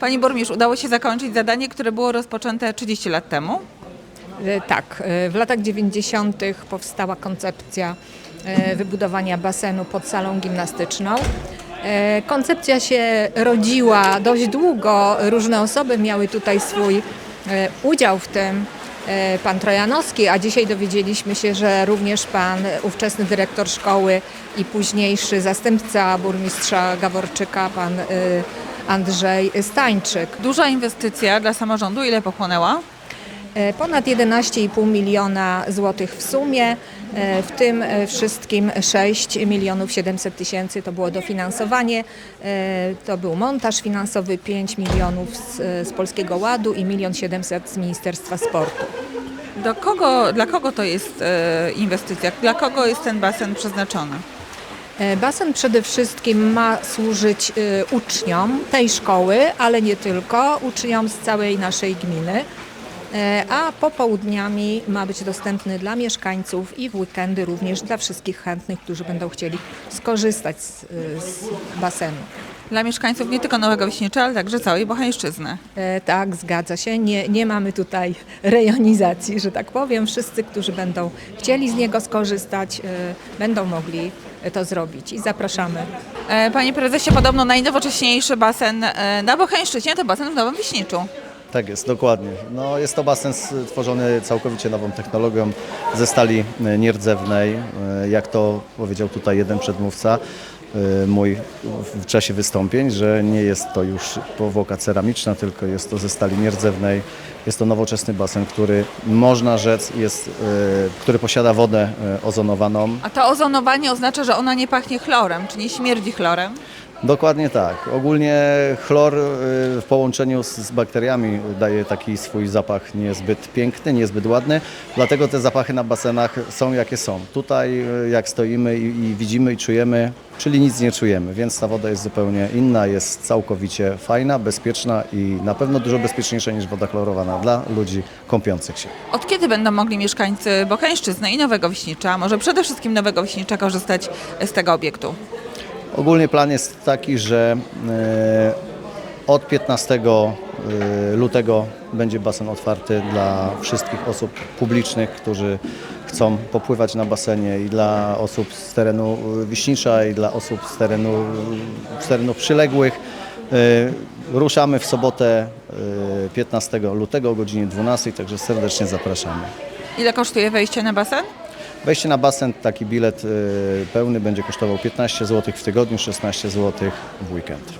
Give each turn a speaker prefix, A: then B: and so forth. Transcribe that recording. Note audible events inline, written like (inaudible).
A: Pani burmistrz, udało się zakończyć zadanie, które było rozpoczęte 30 lat temu.
B: E, Tak, e, w latach 90. powstała koncepcja e, wybudowania basenu pod salą gimnastyczną. Koncepcja się rodziła dość długo, różne osoby miały tutaj swój udział w tym. Pan Trojanowski, a dzisiaj dowiedzieliśmy się, że również pan ówczesny dyrektor szkoły i późniejszy zastępca burmistrza Gaworczyka, pan Andrzej Stańczyk.
A: Duża inwestycja dla samorządu, ile pochłonęła?
B: E, Ponad 11,5 miliona złotych w sumie, e, w tym e, wszystkim 6 milionów 700 tysięcy to było dofinansowanie, to był montaż finansowy 5 milionów z, z Polskiego Ładu i 1 700 z Ministerstwa Sportu.
A: Do kogo, dla kogo to jest inwestycja? Dla kogo jest ten basen przeznaczony?
B: E, Basen przede wszystkim ma służyć e, uczniom tej szkoły, ale nie tylko, uczniom z całej naszej gminy. E, A popołudniami ma być dostępny dla mieszkańców i w weekendy również dla wszystkich chętnych, którzy będą chcieli skorzystać z, z basenu.
A: Dla mieszkańców nie tylko Nowego Wiśnicza, ale także całej Bocheńszczyzny.
B: E, Tak, zgadza się. Nie, nie mamy tutaj (laughs) rejonizacji, że tak powiem. Wszyscy, którzy będą chcieli z niego skorzystać, e, będą mogli to zrobić i zapraszamy.
A: E, Panie prezesie, podobno najnowocześniejszy basen e, na Bocheńszczyźnie to basen w Nowym Wiśniczu.
C: Tak jest, dokładnie. No, jest to basen stworzony całkowicie nową technologią ze stali e, nierdzewnej, jak to powiedział tutaj jeden przedmówca mój w czasie wystąpień, że nie jest to już powłoka ceramiczna, tylko jest to ze stali nierdzewnej. Jest to nowoczesny basen, który można rzec jest, e, który posiada wodę e, ozonowaną,
A: A to ozonowanie oznacza, że ona nie pachnie chlorem, czy nie śmierdzi chlorem.
C: Dokładnie tak. Ogólnie chlor y, w połączeniu z, bakteriami daje taki swój zapach niezbyt piękny, niezbyt ładny, dlatego te zapachy na basenach są jakie są. Tutaj y, jak stoimy i, widzimy i czujemy, czyli nic nie czujemy, więc ta woda jest zupełnie inna, jest całkowicie fajna, bezpieczna i na pewno dużo bezpieczniejsza niż woda chlorowana dla ludzi kąpiących się.
A: Od kiedy będą mogli mieszkańcy Bocheńszczyzny i Nowego Wiśnicza, może przede wszystkim Nowego Wiśnicza korzystać z tego obiektu?
C: Ogólnie plan jest taki, że e, od 15 e, lutego będzie basen otwarty dla wszystkich osób publicznych, którzy chcą popływać na basenie i dla osób z terenu Wiśnicza i dla osób z terenu, z terenów przyległych. E, Ruszamy w sobotę e, 15 lutego o godzinie 12, także serdecznie zapraszamy.
A: Ile kosztuje wejście na basen?
C: Wejście na basen, taki bilet e, pełny będzie kosztował 15 zł w tygodniu, 16 zł w weekend.